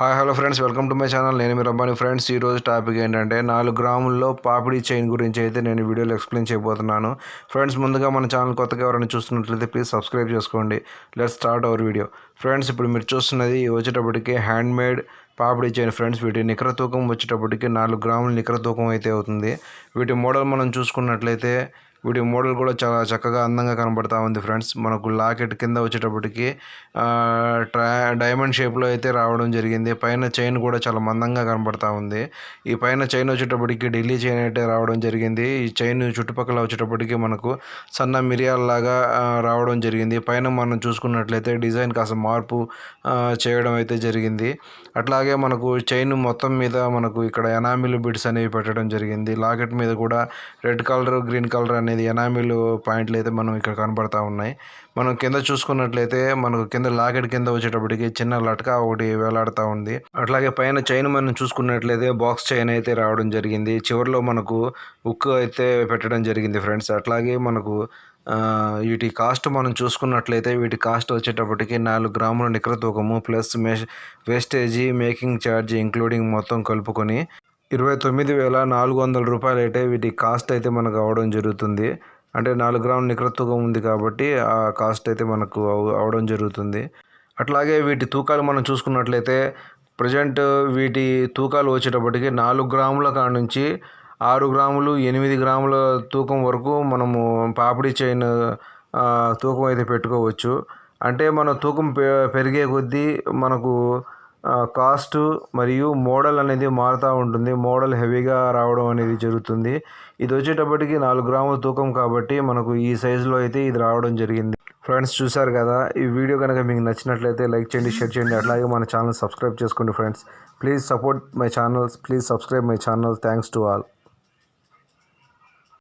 Hi hello friends welcome to my channel. నేను మీ Rabbani. Friends ఈరోజు టాపిక్ ఏంటంటే నాలుగు గ్రాముల్లో పాపిడి చైన్ గురించి అయితే నేను వీడియోలో ఎక్స్ప్లెయిన్ చేయబోతున్నాను. ఫ్రెండ్స్ ముందుగా మన ఛానల్ కొత్తగా ఎవరైనా చూస్తున్నట్లయితే ప్లీజ్ సబ్స్క్రైబ్ చేసుకోండి. Let start our video. Friends ఇప్పుడు మీరు చూస్తున్నది వచ్చేటప్పటికి హ్యాండ్ మేడ్ పాపిడి చైన్. ఫ్రెండ్స్ వీటి నికర తూకం వచ్చేటప్పటికి నాలుగు గ్రాముల నికర తూకం అయితే అవుతుంది. వీటి మోడల్ మనం చూసుకున్నట్లయితే వీటి మోడల్ కూడా చాలా చక్కగా అందంగా కనబడతా ఉంది ఫ్రెండ్స్. మనకు లాకెట్ కింద వచ్చేటప్పటికి ట్రా డైమండ్ షేప్లో అయితే రావడం జరిగింది. పైన చైన్ కూడా చాలా మందంగా కనబడతా ఉంది. ఈ పైన చైన్ వచ్చేటప్పటికి ఢిల్లీ చైన్ అయితే రావడం జరిగింది. ఈ చైన్ చుట్టుపక్కల వచ్చేటప్పటికి మనకు సన్న మిరియాల లాగా రావడం జరిగింది. పైన మనం చూసుకున్నట్లయితే డిజైన్ కాస్త మార్పు చేయడం అయితే జరిగింది. అట్లాగే మనకు చైన్ మొత్తం మీద మనకు ఇక్కడ ఎనామిల్ బిడ్స్ అనేవి పెట్టడం జరిగింది. లాకెట్ మీద కూడా రెడ్ కలర్ గ్రీన్ కలర్ అనేది ఎనామిల్ పాయింట్లు అయితే మనం ఇక్కడ కనబడతా ఉన్నాయి. మనం కింద చూసుకున్నట్లయితే మనకు కింద లాకెట్ కింద వచ్చేటప్పటికి చిన్న లటకా ఒకటి వేలాడుతూ ఉంది. అట్లాగే పైన చైన్ మనం చూసుకున్నట్లయితే బాక్స్ చైన్ అయితే రావడం జరిగింది. చివరిలో మనకు ఉక్కు అయితే పెట్టడం జరిగింది ఫ్రెండ్స్. అట్లాగే మనకు వీటి కాస్ట్ మనం చూసుకున్నట్లయితే వీటి కాస్ట్ వచ్చేటప్పటికి నాలుగు గ్రాముల నికర తూకము ప్లస్ మే వేస్టేజీ మేకింగ్ ఛార్జ్ ఇంక్లూడింగ్ మొత్తం కలుపుకొని ఇరవై తొమ్మిది వేల నాలుగు వందల రూపాయలు అయితే వీటి కాస్ట్ అయితే మనకు అవడం జరుగుతుంది. అంటే నాలుగు గ్రాముల నికర తూకం ఉంది కాబట్టి ఆ కాస్ట్ అయితే మనకు అవ- అవడం జరుగుతుంది. అట్లాగే వీటి తూకాలు మనం చూసుకున్నట్లయితే ప్రజెంట్ వీటి తూకాలు వచ్చేటప్పటికి నాలుగు గ్రాముల కాడ నుంచి ఆరు గ్రాములు ఎనిమిది గ్రాముల తూకం వరకు మనము పాపిడి చైన్ తూకం అయితే పెట్టుకోవచ్చు. అంటే మన తూకం పె- పెరిగే కొద్దీ మనకు కాస్ట్ మరియు మోడల్ అనేది మారుతూ ఉంటుంది. మోడల్ హెవీగా రావడం అనేది జరుగుతుంది. ఇది వచ్చేటప్పటికి నాలుగు గ్రాముల తూకం కాబట్టి మనకు ఈ సైజులో అయితే ఇది రావడం జరిగింది. ఫ్రెండ్స్ చూసారు కదా? ఈ వీడియో కనుక మీకు నచ్చినట్లయితే లైక్ చేయండి షేర్ చేయండి. అట్లాగే మన ఛానల్ సబ్స్క్రైబ్ చేసుకోండి friends. Please support my channels please subscribe my channel. Thanks to all.